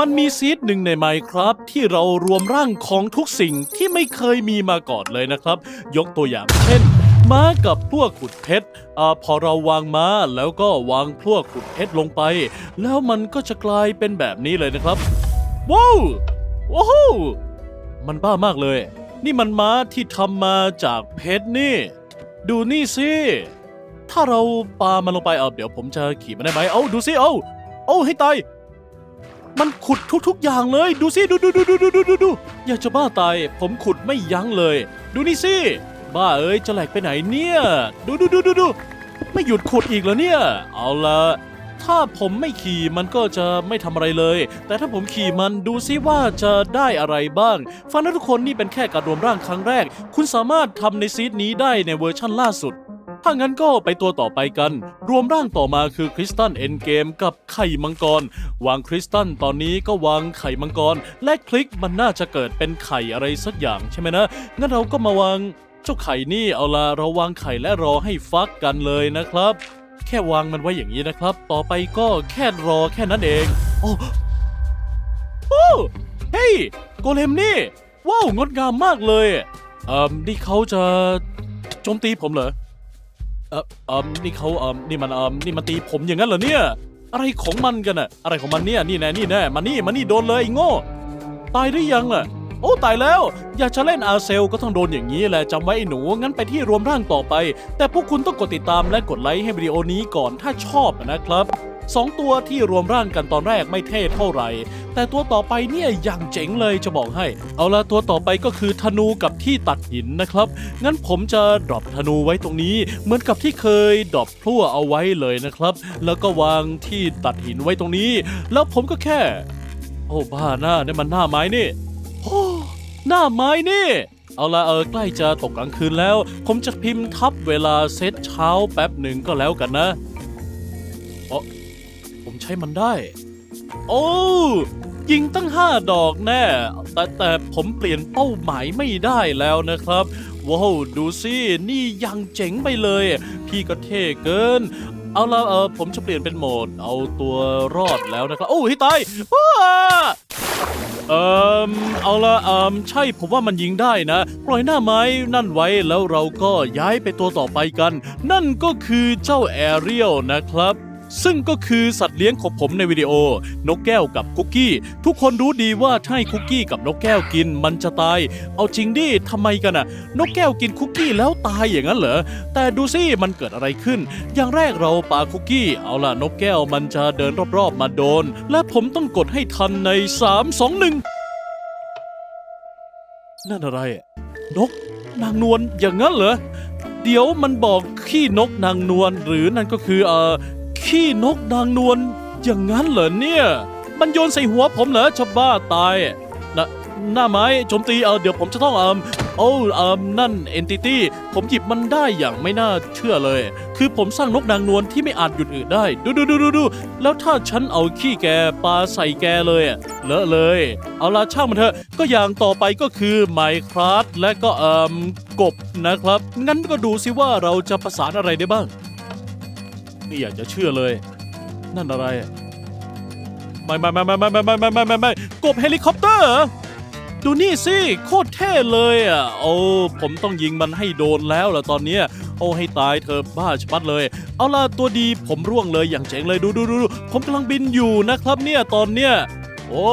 มันมีซีดหนึ่งในไมครับ ที่เรารวมร่างของทุกสิ่งที่ไม่เคยมีมาก่อนเลยนะครับ ยกตัวอย่างเช่น ม้ากับพวกขุดเพชรอาพอเราวางม้าแล้วก็วางพวกขุดเพชรลงไป แล้วมันก็จะกลายเป็นแบบนี้เลยนะครับ ว้าวว้าวมันบ้ามากเลย นี่มันม้าที่ทำมาจากเพชรนี่ ดูนี่สิ ถ้าเราปามันลงไปเอาเดี๋ยวผมจะขี่มันได้ไหมเอาดูสิเอาเอาให้ตาย มันขุดทุกๆอย่างเลย ดูสิดูดูดูดูดูดูดูดูอยากจะบ้าตาย ผมขุดไม่ยั้งเลย ดูนี่สิ บ้าเอ้ยจะแหลกไปไหนเนี่ย ดูดูดูดูดูไม่หยุดขุดอีกแล้วเนี่ย เอาละถ้าผมไม่ขี่มันก็จะไม่ทำอะไรเลย แต่ถ้าผมขี่มันดูซิว่าจะได้อะไรบ้าง ฟังนะทุกคนนี่เป็นแค่การรวมร่างครั้งแรก คุณสามารถทำในซีดนี้ได้ในเวอร์ชั่นล่าสุด ถ้างั้นก็ไปตัวต่อไปกัน รวมร่างต่อมาคือคริสตันเอ็นเกมกับไข่มังกร วางคริสตันตอนนี้ก็วางไข่มังกร และคลิกมันน่าจะเกิดเป็นไข่อะไรสักอย่างใช่ไหมนะ งั้นเราก็มาวางเจ้าไข่นี่เอาละเราวางไข่และรอให้ฟักกันเลยนะครับ แค่วางมันไว้อย่างนี้นะครับ ต่อไปก็แค่รอแค่นั้นเองโอ้โอ้เฮ้ยโกเลมนี่ว้าวงดงามมากเลยเอ่อนี่เขาจะโจมตีผมเหรอ ออเออนี่เขาเออนี่มันเออนี่มันตีผมอย่างนั้นเหรอเนี่ย อะไรของมันกันอะอะไรของมันเนี่ย นี่แน่นี่แน่มานี่มานี่โดนเลยไอ้โง่ ตายหรือยังอะโอ้ตายแล้ว อยากจะเล่นอาเซลก็ต้องโดนอย่างนี้แหละจำไว้ไอ้หนู งั้นไปที่รวมร่างต่อไป แต่พวกคุณต้องกดติดตามและกดไลค์ให้วิดีโอนี้ก่อนถ้าชอบนะครับ สองตัวที่รวมร่างกันตอนแรกไม่เท่เท่าไหร่ แต่ตัวต่อไปเนี่ยอย่างเจ๋งเลยจะบอกให้ เอาละตัวต่อไปก็คือธนูกับที่ตัดหินนะครับ งั้นผมจะดรอปธนูไว้ตรงนี้ เหมือนกับที่เคยดรอปพลั่วเอาไว้เลยนะครับ แล้วก็วางที่ตัดหินไว้ตรงนี้ แล้วผมก็แค่ โอ้บ้าหน้านี่มันหน้าไม้นี่โอ้หน้าไม้นี่เอาละเออใกล้จะตกกลางคืนแล้ว ผมจะพิมพ์ทับเวลาเซตเช้าแป๊บหนึ่งก็แล้วกันนะ ผมใช้มันได้ โอ้ยิงตั้งห้าดอกแน่ แต่แต่ผมเปลี่ยนเป้าหมายไม่ได้แล้วนะครับ ว้าว ดูสินี่ยังเจ๋งไปเลย พี่ก็เท่เกิน เอาละเออผมจะเปลี่ยนเป็นโหมด เอาตัวรอดแล้วนะครับ โอ้ให้ตายว้าเอิมเอาละเอิมใช่ผมว่ามันยิงได้นะ ปล่อยหน้าไม้นั่นไว้แล้วเราก็ย้ายไปตัวต่อไปกัน นั่นก็คือเจ้าแอเรียลนะครับ ซึ่งก็คือสัตว์เลี้ยงของผมในวิดีโอ นกแก้วกับคุกกี้ ทุกคนรู้ดีว่าถ้าให้คุกกี้กับนกแก้วกินมันจะตาย เอาจริงดิทำไมกันอะนกแก้วกินคุกกี้แล้วตายอย่างนั้นเหรอแต่ดูสิมันเกิดอะไรขึ้น อย่างแรกเราปาคุกกี้ เอาล่ะนกแก้วมันจะเดินรอบๆมาโดน และผมต้องกดให้ทันใน 3 2 1 นั่นอะไร นกนางนวลอย่างนั้นเหรอเดี๋ยวมันบอกขี้นกนางนวลหรือนั่นก็คือเอ่อ ขี้นกนางนวลอย่างนั้นเหรอเนี่ย มันโยนใส่หัวผมเหรอจะบ้าตายนะหน้าไม้โจมตีเออเดี๋ยวผมจะต้องเอ่มโอ้เอ่มนั่นเอนติตี้ผมหยิบมันได้อย่างไม่น่าเชื่อเลย คือผมสร้างนกนางนวลที่ไม่อาจหยุดอื่นได้ ดูดูดูดูดูแล้วถ้าฉันเอาขี้แกปาใส่แกเลยเลอะเลย เอาละช่างมันเถอะ ก็อย่างต่อไปก็คือไมคราฟและก็เอ่มกบนะครับ งั้นก็ดูสิว่าเราจะประสานอะไรได้บ้าง ไม่อยากจะเชื่อเลย นั่นอะไรไม่ไม่ไม่ไม่ไม่ไม่ไม่ไม่ไม่ไม่ไม่กบเฮลิคอปเตอร์ ดูนี่สิ โคตรเท่เลยอะ โอ้ ผมต้องยิงมันให้โดนแล้วล่ะตอนเนี้ยโอ้ให้ตายเธอะบ้าชะมัดเลย เอาล่ะตัวดีผมร่วงเลยอย่างเจ๋งเลยดูดูดูดูผมกำลังบินอยู่นะครับเนี่ยตอนเนี้ย โอ้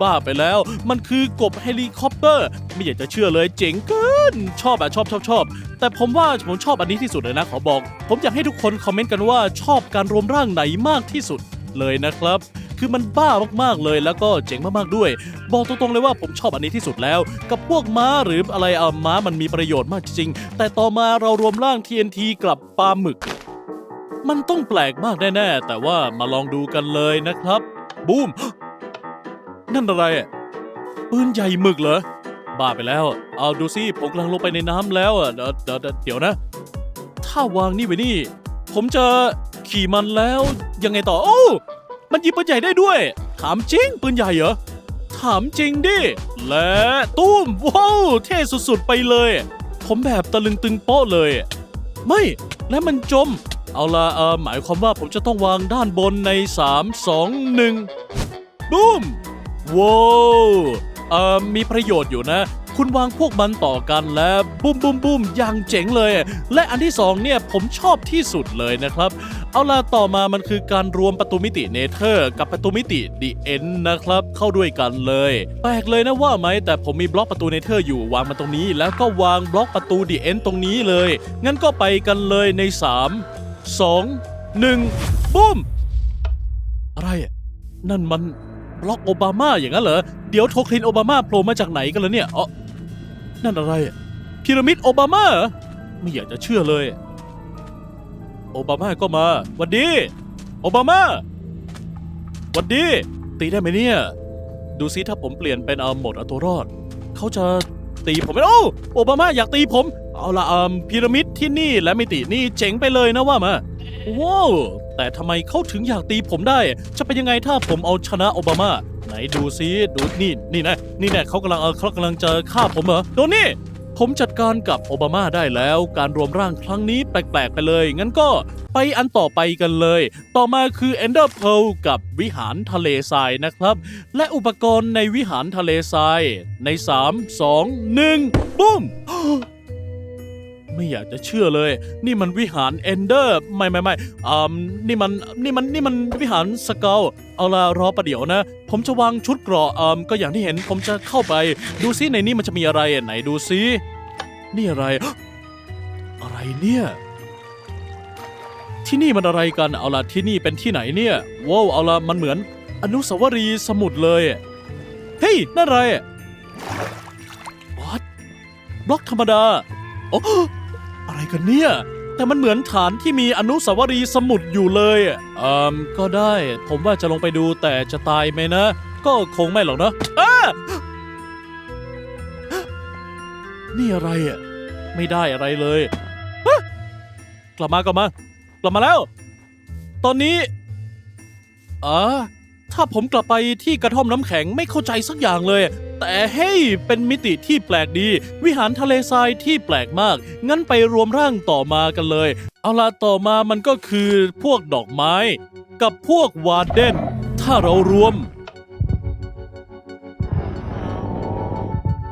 บ้าไปแล้ว มันคือกบเฮลิคอปเตอร์ ไม่อยากจะเชื่อเลยเจ๋งเกิน ชอบอะชอบชอบชอบ แต่ผมว่าผมชอบอันนี้ที่สุดเลยนะขอบอก ผมอยากให้ทุกคนคอมเมนต์กันว่าชอบการรวมร่างไหนมากที่สุดเลยนะครับ คือมันบ้ามากๆเลยแล้วก็เจ๋งมากๆด้วย บอกตรงๆเลยว่าผมชอบอันนี้ที่สุดแล้ว กับพวกม้าหรืออะไรเอาม้ามันมีประโยชน์มากจริงๆแต่ต่อมาเรารวมร่าง TNT กลับปลาหมึก มันต้องแปลกมากแน่ๆ แต่ว่ามาลองดูกันเลยนะครับ บูม นั่นอะไรอะปืนใหญ่หมึกเหรอ บ้าไปแล้ว เอาดูสิผมกำลังลงไปในน้ำแล้วอะเดี๋ยวเดี๋ยวเดี๋ยวเดี๋ยวนะ ถ้าวางนี่ไว้นี่ ผมจะขี่มันแล้วยังไงต่อ โอ้ มันยิงปืนใหญ่ได้ด้วย ถามจริงปืนใหญ่เหรอ ถามจริงดิ และตุ้มว้าวเท่สุดๆไปเลย ผมแบบตะลึงตึงโป๊ะเลย ไม่และมันจม เอาละเออหมายความว่าผมจะต้องวางด้านบนใน 3 2 1บูม ว้าวเอ่อมีประโยชน์อยู่นะ คุณวางพวกมันต่อกันแล้วบุ้มบุ้มบุ้มอย่างเจ๋งเลย และอันที่สองเนี่ยผมชอบที่สุดเลยนะครับ เอาล่ะต่อมามันคือการรวมประตูมิติเนเธอร์ กับประตูมิติดีเอ็นนะครับ เข้าด้วยกันเลย แปลกเลยนะว่าไหมแต่ผมมีบล็อกประตูเนเธอร์อยู่วางมาตรงนี้ แล้วก็วางบล็อกประตูดีเอ็นตรงนี้เลย งั้นก็ไปกันเลยใน 3 2 1บุ้มอะไรนั่นมัน บล็อกโอบามาอย่างนั้นเหรอ เดี๋ยวโทคลินโอบามาโผล่มาจากไหนกันล่ะเนี่ยอ๋อนั่นอะไรอะพีระมิดโอบามาเหรอไม่อยากจะเชื่อเลย โอบามาก็มาวัดดี โอบามาวัดดี ตีได้ไหมเนี่ย ดูซิถ้าผมเปลี่ยนเป็นเอาหมดเอาตัวรอด เขาจะตีผมไหมโอ้โอบามาอยากตีผม เอาละอืมพีระมิดที่นี่และมิตินี่เจ๋งไปเลยนะว่ามาว้าว แต่ทำไมเขาถึงอยากตีผมได้ จะเป็นยังไงถ้าผมเอาชนะโอบามา ไหนดูซิดูนี่นี่นะนี่แน่เขากำลังเออเขากำลังจะฆ่าผมเหรอโดนนี่ผมจัดการกับโอบามาได้แล้ว การรวมร่างครั้งนี้แปลกๆไปเลย งั้นก็ไปอันต่อไปกันเลย ต่อมาคือ Ender Pearl กับวิหารทะเลทรายนะครับ และอุปกรณ์ในวิหารทะเลทรายใน 3 2 1บุ้ม ไม่อยากจะเชื่อเลย นี่มันวิหารเอนเดอร์ ไม่ไม่ไม่อ่านี่มันนี่มันนี่มันวิหารสเกลเอาละรอประเดี๋ยวนะ ผมจะวางชุดเกราะอ่าก็อย่างที่เห็นผมจะเข้าไป ดูซิในนี้มันจะมีอะไรไหนดูซินี่อะไร อะไรเนี่ยที่นี่มันอะไรกันเอาละที่นี่เป็นที่ไหนเนี่ยว้าวเอาละมันเหมือน อนุสาวรีย์สมุดเลยเฮ้ยนั่นอะไร What บล็อกธรรมดาโอ้ อะไรกันเนี่ย แต่มันเหมือนฐานที่มีอนุสาวรีย์สมุดอยู่เลยอะอืมก็ได้ ผมว่าจะลงไปดูแต่จะตายไหมนะ ก็คงไม่หรอกนะอ้านี่อะไรอะ ไม่ได้อะไรเลยฮะกลับมากลับมากลับมาแล้ว ตอนนี้อ่า ถ้าผมกลับไปที่กระท่อมน้ำแข็งไม่เข้าใจสักอย่างเลย แต่เฮ้ยเป็นมิติที่แปลกดี วิหารทะเลทรายที่แปลกมาก งั้นไปรวมร่างต่อมากันเลย เอาล่ะต่อมามันก็คือพวกดอกไม้ กับพวกวาเดน ถ้าเรารวม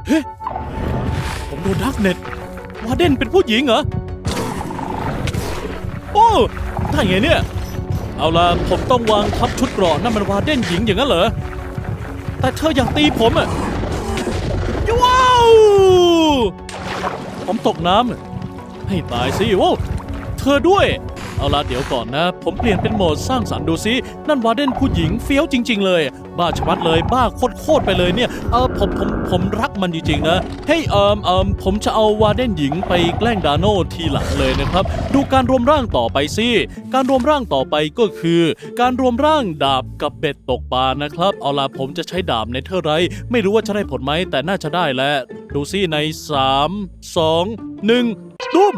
เฮ้ผมโดนดักเน็ตวาเดนเป็นผู้หญิงเหรอ โอ้ได้ไงเนี่ย เอาล่ะผมต้องวางทับ ชุดเกราะนั่นมันวาเดนหญิงอย่างนั้นเหรอ แต่เธออยากตีผมอะว้าวผมตกน้ำให้ตายสิโอ้เธอด้วย เอาล่ะเดี๋ยวก่อนนะ ผมเปลี่ยนเป็นโหมดสร้างสรรค์ดูซิ นั่นวาเดนผู้หญิงเฟี้ยวจริง ๆ เลย บ้าชะมัดเลยบ้าโคตรๆไปเลยเนี่ยเออผมผมผมรักมันจริงๆนะเฮ้ยเอิมเอิมผมจะเอาวาเดนหญิงไปแกล้งดาโนทีหลังเลยนะครับ ดูการรวมร่างต่อไปสิการรวมร่างต่อไปก็คือ การรวมร่างดาบกับเบ็ดตกปลานะครับเอาล่ะผมจะใช้ดาบในเทอร์ไรท์ไม่รู้ว่าจะได้ผลไหมแต่น่าจะได้แหละดูซิใน 3 2 1ตุ้ม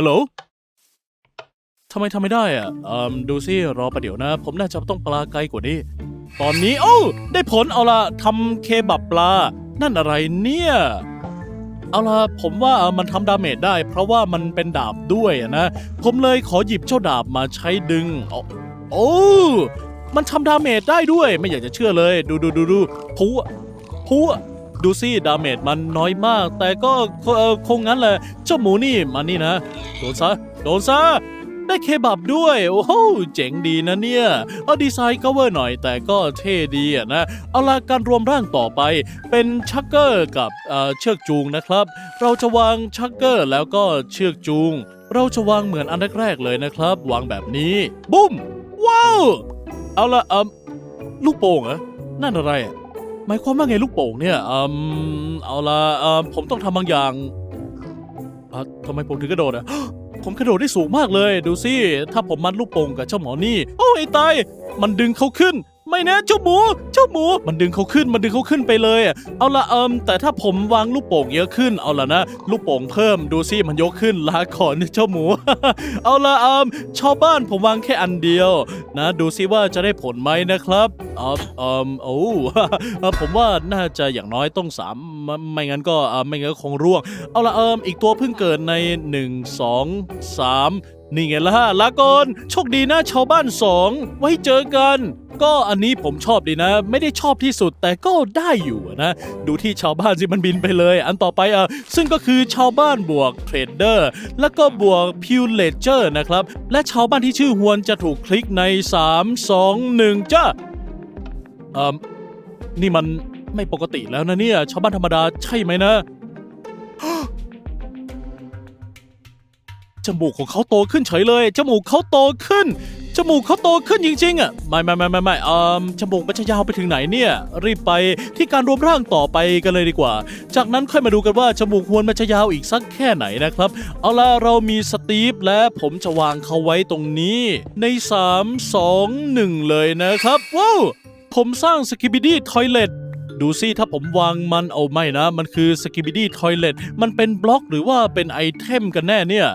ฮัลโหลทำไมทำไม่ได้อะเอ่มดูซิรอประเดี๋ยวนะ ผมน่าจะต้องปลาไกลกว่านี้ ตอนนี้ โอ้ได้ผลเอาละทำเคบับปลา นั่นอะไรเนี่ย เอาละผมว่ามันทำดาเมจได้ เพราะว่ามันเป็นดาบด้วยนะ ผมเลยขอหยิบเจ้าดาบมาใช้ดึงโอ้มันทำดาเมจได้ด้วย ไม่อยากจะเชื่อเลย ดูดูดูดูพัวพัว ดูสิดาเมจมันน้อยมาก แต่ก็คงงั้นแหละเจ้าหมูนี่มันนี่นะ โดนซะ โดนซะ ได้เคบับด้วย โอ้โหเจ๋งดีนะเนี่ย เอาดีไซน์ก็เวอร์หน่อยแต่ก็เท่ดีอะนะ เอาละการรวมร่างต่อไป เป็นชักเกอร์กับเชือกจูงนะครับ เราจะวางชักเกอร์แล้วก็เชือกจูง เราจะวางเหมือนอันแรกๆเลยนะครับ วางแบบนี้ บุ้ม ว้าว เอาละเอ่มลูกโป่งเหรอนั่นอะไรอะ หมายความว่าไงลูกโป่งเนี่ยอืมเอาละเอ่มผมต้องทำบางอย่างอะทำไมผมถึงกระโดดอะ ผมกระโดดได้สูงมากเลย ดูสิ ถ้าผมมัดลูกโป่งกับเจ้าหมอนี่ โอ้ยตาย มันดึงเขาขึ้น ไม่นะเจ้าหมูเจ้าหมู มันดึงเขาขึ้นมันดึงเขาขึ้นไปเลยอะเอาละเอิมแต่ถ้าผมวางลูกโป่งเยอะขึ้นเอาละนะ ลูกโป่งเพิ่มดูสิมันยกขึ้นลาก่อนเจ้าหมู เอาละเอิมชาวบ้านผมวางแค่อันเดียว นะ ดูสิว่าจะได้ผลไหมนะครับเอิมเอิมโอ้ผมว่าน่าจะอย่างน้อยต้องสามไม่งั้นก็ไม่งั้นก็คงร่วง เอาละเอิมอีกตัวเพิ่งเกิดใน1 2 3 นี่ไงล่ะลากอนโชคดีนะชาวบ้านสอง ไว้เจอกัน ก็อันนี้ผมชอบดีนะ ไม่ได้ชอบที่สุดแต่ก็ได้อยู่นะ ดูที่ชาวบ้านสิมันบินไปเลย อันต่อไปอะซึ่งก็คือชาวบ้านบวกเทรดเดอร์ แล้วก็บวกพิวเลเจอร์นะครับ และชาวบ้านที่ชื่อฮวนจะถูกคลิกใน 3 2 1 จ้าเอ่อนี่มันไม่ปกติแล้วนะเนี่ย ชาวบ้านธรรมดาใช่ไหมนะ จมูกของเขาโตขึ้นเฉยเลย จมูกเขาโตขึ้น จมูกเขาโตขึ้นจริงๆอะ ไม่ไม่ไม่ไม่ไม่เอ่อจมูกมันจะยาวไปถึงไหนเนี่ย รีบไปที่การรวมร่างต่อไปกันเลยดีกว่า จากนั้นค่อยมาดูกันว่าจมูกฮวนมันจะยาวอีกสักแค่ไหนนะครับ เอาล่ะเรามีสตีฟและผมจะวางเขาไว้ตรงนี้ ใน 3 2 1 เลยนะครับว้าวผมสร้างสกิบิดี้ทอยเลตดูสิถ้าผมวางมันเอาไม่นะ มันคือสกิบิดี้ทอยเลตมันเป็นบล็อกหรือว่าเป็นไอเทมกันแน่เนี่ย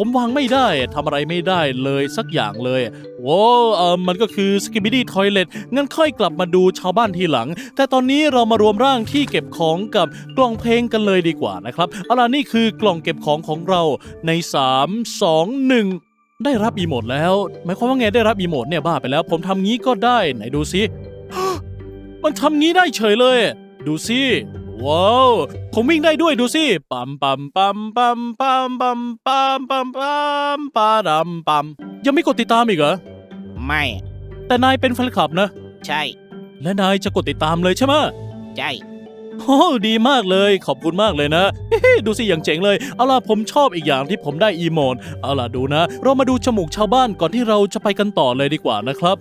ผมวางไม่ได้ทำอะไรไม่ได้เลยสักอย่างเลยว้าวเออมันก็คือสกิบิดี้ทอยเลตงั้นค่อยกลับมาดูชาวบ้านทีหลัง แต่ตอนนี้เรามารวมร่างที่เก็บของกับกล่องเพลงกันเลยดีกว่านะครับเอาล่ะนี่คือกล่องเก็บของของเราใน 3 2 1ได้รับอีโมดแล้ว หมายความว่าไงได้รับอีโมดเนี่ยบ้าไปแล้ว ผมทำงี้ก็ได้ ไหนดูสิมันทำงี้ได้เฉยเลย ดูสิ ว้าวผมวิ่งได้ด้วยดูสิปัมปัมปัมปัมปัมปัมปัมปัมปัมปาดัมปัมยังไม่กดติดตามอีกเหรอ ไม่ แต่นายเป็นแฟนคลับนะ ใช่ และนายจะกดติดตามเลยใช่ไหมใช่โอ้ดีมากเลยขอบคุณมากเลยนะ ดูสิอย่างเจ๋งเลย เอาล่ะผมชอบอีกอย่างที่ผมได้อีโมนเอาล่ะดูนะ เรามาดูจมูกชาวบ้านก่อนที่เราจะไปกันต่อเลยดีกว่านะครับ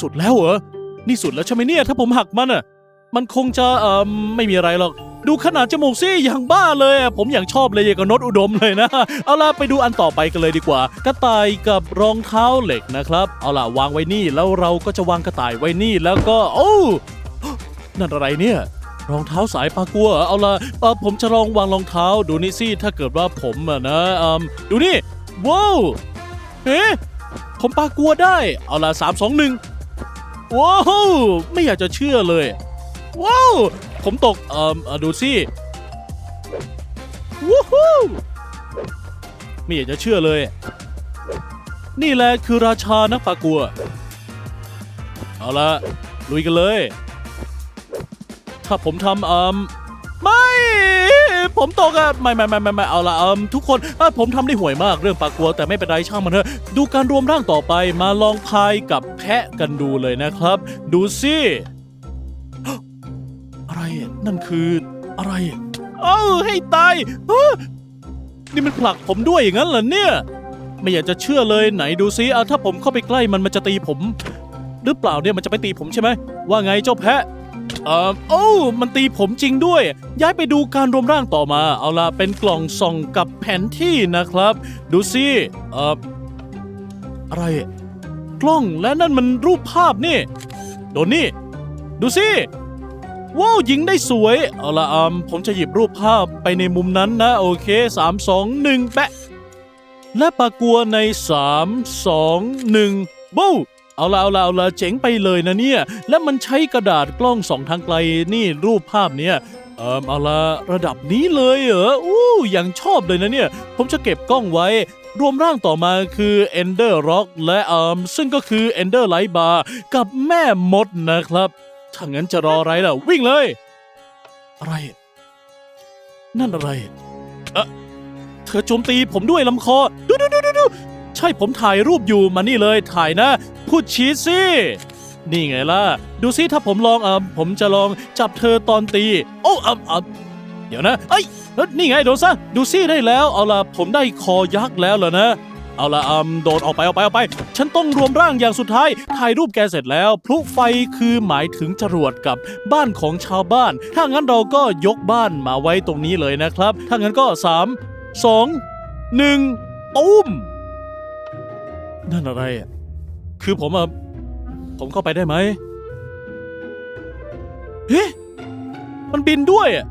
สุดแล้วเหรอ นี่สุดแล้วใช่ไหมเนี่ย ถ้าผมหักมันอะ มันคงจะเอ่อไม่มีอะไรหรอก ดูขนาดจมูกสิอย่างบ้าเลยอะผมอย่างชอบเลยอย่างกับนดอุดมเลยนะ เอาล่ะไปดูอันต่อไปกันเลยดีกว่า กระต่ายกับรองเท้าเหล็กนะครับ เอาล่ะวางไว้นี่แล้วเราก็จะวางกระต่ายไว้นี่แล้วก็ โอ้นั่นอะไรเนี่ยรองเท้าสายปากัว เอาล่ะเออผมจะลองวางรองเท้าดูนี่สิถ้าเกิดว่าผมอะนะเอืมดูนี่ว้าวเฮ้ผมปากัวได้ เอาล่ะสามสองหนึ่งว้าวไม่อยากจะเชื่อเลย ว้าว ผมตก เอ่อดูสิวู้ฮู้ไม่อยากจะเชื่อเลย นี่แหละคือราชานักปากัว เอาละลุยกันเลย ถ้าผมทำเอ่มไม่ ผมตกอะไม่ไม่ไม่ไม่ไม่เอาละเอ่มทุกคนเออผมทำได้ห่วยมากเรื่องปากกัว แต่ไม่เป็นไรช่างมันเถอะ ดูการรวมร่างต่อไปมาลองพายกับแพะกันดูเลยนะครับ ดูสิ อะไรนั่นคืออะไรอะเอ้าให้ตายฮ้อนี่มันผลักผมด้วยอย่างนั้นเหรอเนี่ย ไม่อยากจะเชื่อเลยไหนดูซิเอาถ้าผมเข้าไปใกล้มันมันจะตีผม หรือเปล่าเนี่ยมันจะไปตีผมใช่ไหมว่าไงเจ้าแพะเอ่อโอ้มันตีผมจริงด้วย ย้ายไปดูการรวมร่างต่อมา เอาล่ะเป็นกล่องส่องกับแผนที่นะครับ ดูสิเอ่ออะไร กล้องและนั่นมันรูปภาพนี่ โดนนี่ ดูสิ ว้าวยิงได้สวย เอาล่ะอืมผมจะหยิบรูปภาพไปในมุมนั้นนะ โอเค3 2 1แปะ และปากัวใน3 2 1บูเอาละเอาละเอาละเจ๋งไปเลยนะเนี่ย และมันใช้กระดาษกล้องสองทางไกลนี่รูปภาพเนี่ยเอ่อเอาละระดับนี้เลยเหรออู้อย่างชอบเลยนะเนี่ย ผมจะเก็บกล้องไว้ รวมร่างต่อมาคือ Ender Rock และเอ่มซึ่งก็คือ Ender Light Bar กับแม่มดนะครับ ถ้างั้นจะรออะไรล่ะ วิ่งเลย อะไร นั่นอะไรเอะเธอโจมตีผมด้วยลำคอ ดูดูดูดูดูใช่ผมถ่ายรูปอยู่มานี่เลยถ่ายนะ พูดชีสสินี่ไงล่ะ ดูสิถ้าผมลองเออผมจะลองจับเธอตอนตี โอ้เออเออเดี๋ยวนะ เอ้ยนี่ไงโดนซะ ดูสิได้แล้ว เอาล่ะผมได้คอยักษ์แล้วเหรอนะ เอาละอืมโดนออกไปออกไปออกไป ฉันต้องรวมร่างอย่างสุดท้าย ถ่ายรูปแกเสร็จแล้ว พลุไฟคือหมายถึงจรวดกับบ้านของชาวบ้าน ถ้างั้นเราก็ยกบ้านมาไว้ตรงนี้เลยนะครับ ถ้างั้นก็ 3 2 1ตุ้ม นั่นอะไรอะคือผมอะ ผมเข้าไปได้ไหมเฮ้มันบินด้วยอะ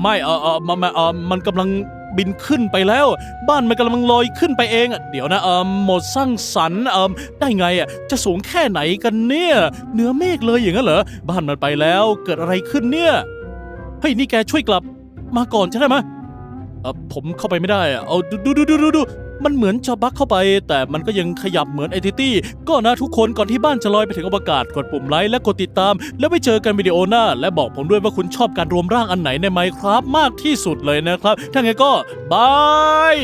ไม่เออเออมันมันเออมันกำลัง บินขึ้นไปแล้ว บ้านมันกำลังลอยขึ้นไปเองอะเดี๋ยวนะเออหมดสร้างสรรค์เออได้ไงอะจะสูงแค่ไหนกันเนี่ยเหนือเมฆเลยอย่างนั้นเหรอบ้านมันไปแล้วเกิดอะไรขึ้นเนี่ยเฮ้ยนี่แกช่วยกลับ มาก่อนใช่ไหมเออผมเข้าไปไม่ได้อะเอาดูดูดูดูดู มันเหมือนจะบักเข้าไป แต่มันก็ยังขยับเหมือนเอทิตี้ ก็นะทุกคนก่อนที่บ้านจะลอยไปถึงอวกาศกดปุ่มไลค์และกดติดตาม แล้วไปเจอกันวิดีโอหน้า และบอกผมด้วยว่าคุณชอบการรวมร่างอันไหนในไมครับมากที่สุดเลยนะครับ ถ้าไงก็บาย